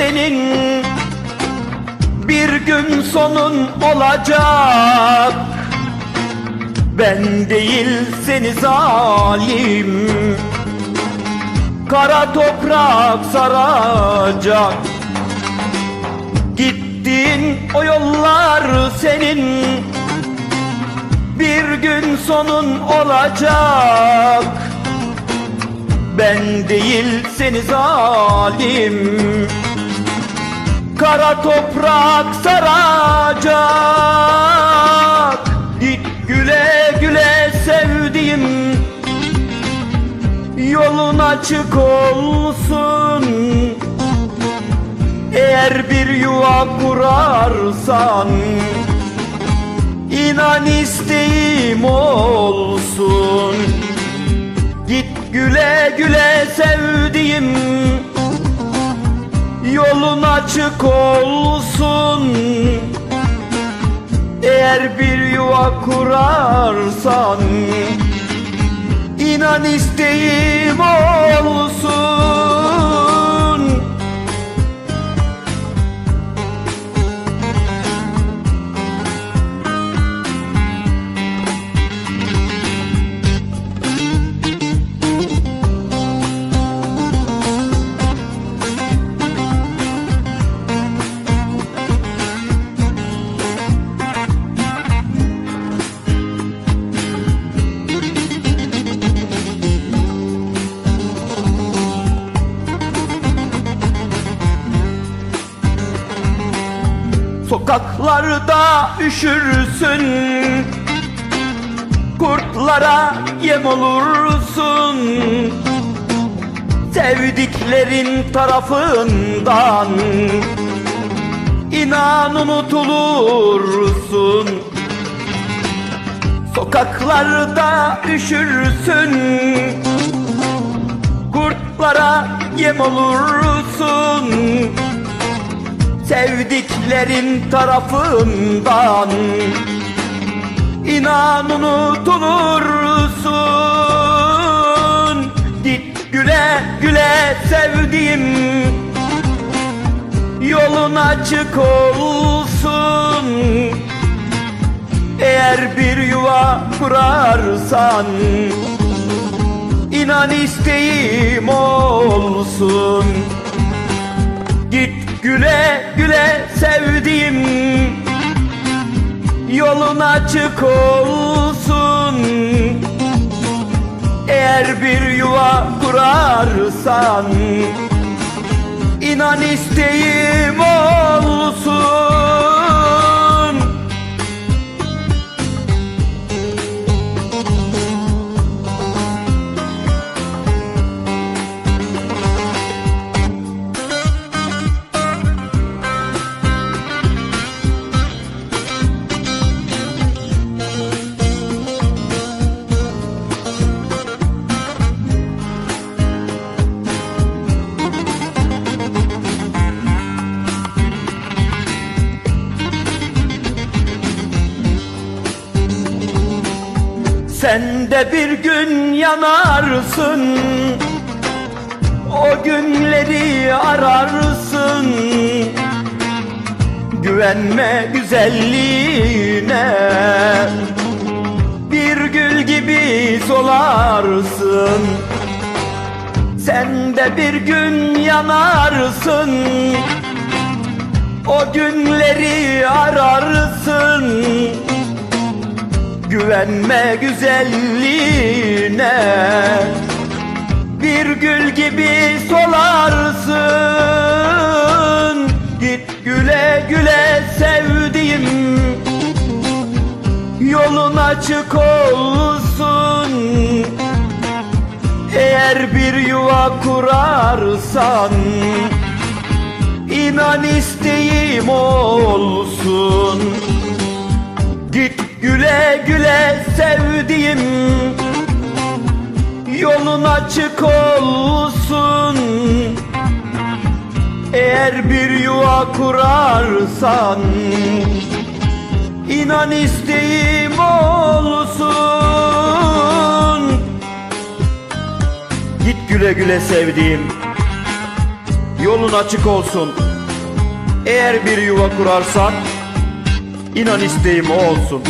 senin Bir gün sonun olacak. Ben değil seni zalim. Kara toprak saracak. Gittiğin o yollar senin. Bir gün sonun olacak. Ben değil seni zalim Kara toprak saracak. Git güle güle sevdiğim Yolun açık olsun. Eğer bir yuva kurarsan İnan isteğim olsun. Git güle güle sevdiğim Yolun açık olsun. Eğer bir yuva kurarsan İnan isteğim Sokaklarda üşürsün Kurtlara yem olursun. Sevdiklerin tarafından İnan unutulursun. Sokaklarda üşürsün Kurtlara yem olursun Sevdiklerin tarafından İnan unutulursun. Git güle güle sevdiğim Yolun açık olsun. Eğer bir yuva kurarsan İnan isteğim olsun. Git güle güle sevdiğim Yolun açık olsun. Eğer bir yuva kurarsan İnan isteğim olsun Sen de bir gün yanarsın. O günleri ararsın. Güvenme güzelliğine. Bir gül gibi solarsın. Sen de bir gün yanarsın. O günleri ararsın Güvenme güzelliğine. Bir gül gibi solarsın. Git güle güle sevdiğim. Yolun açık olsun. Eğer bir yuva kurarsan İnan isteğim olsun güle güle sevdiğim Yolun açık olsun Eğer bir yuva kurarsan İnan isteğim olsun Git güle güle sevdiğim yolun açık olsun. Eğer bir yuva kurarsan, inan isteğim o olsun.